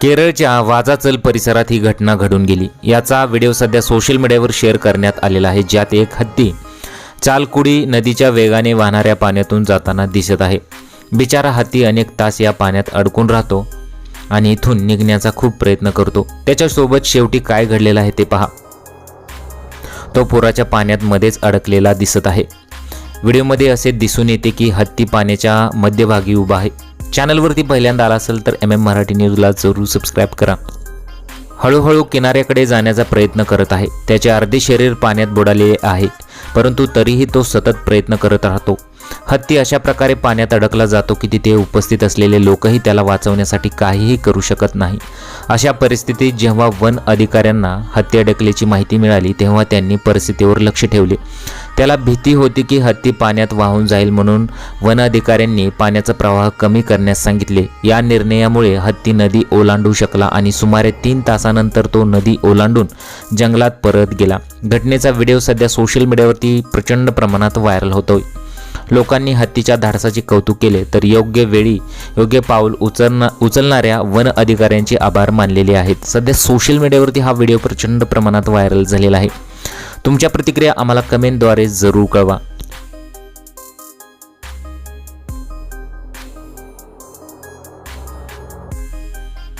केरळच्या वाजाचल परिसरात ही घटना घडून गेली. याचा व्हिडिओ सध्या सोशल मीडियावर शेअर करण्यात आलेला आहे. ज्यात एक हत्ती चालकुडी नदीच्या वेगाने वाहणाऱ्या पाण्यातून जाताना दिसत आहे. बिचारा हत्ती अनेक तास या पाण्यात अडकून राहतो आणि इथून निघण्याचा खूप प्रयत्न करतो. त्याच्यासोबत शेवटी काय घडलेलं आहे ते पहा. तो पुराच्या पाण्यात मध्येच अडकलेला दिसत आहे. व्हिडिओमध्ये असे दिसून येते की हत्ती पाण्याच्या मध्यभागी उभा आहे. चॅनलवरती पहिल्यांदा आला असेल तर एम एम मराठी न्यूजला जरूर सबस्क्राईब करा. हळूहळू किनाऱ्याकडे जाण्याचा प्रयत्न करत आहे. त्याचे अर्धे शरीर पाण्यात बुडालेले आहे. परंतु तरीही तो सतत प्रयत्न करत राहतो. हत्ती अशा प्रकारे पाण्यात अडकला जातो की तिथे उपस्थित असलेले लोकही त्याला वाचवण्यासाठी काहीही करू शकत नाही. अशा परिस्थितीत जेव्हा वन अधिकाऱ्यांना हत्ती अडकल्याची माहिती मिळाली तेव्हा त्यांनी परिस्थितीवर लक्ष ठेवले. त्याला भीती होती की हत्ती पाण्यात वाहून जाईल म्हणून वन अधिकाऱ्यांनी पाण्याचा प्रवाह कमी करण्यास सांगितले. या निर्णयामुळे हत्ती नदी ओलांडू शकला आणि सुमारे तीन तासानंतर तो नदी ओलांडून जंगलात परत गेला. घटनेचा व्हिडिओ सध्या सोशल मीडियावरती प्रचंड प्रमाणात व्हायरल होतोय. लोकांनी हत्तीच्या धाडसाचे कौतुक केले तर योग्य वेळी योग्य पाऊल उचलना उचलणाऱ्या वन अधिकाऱ्यांचे आभार मानलेले आहेत. सध्या सोशल मीडियावरती हा व्हिडिओ प्रचंड प्रमाणात व्हायरल झालेला आहे. तुमच्या प्रतिक्रिया आम्हाला कमेंटद्वारे जरूर कळवा.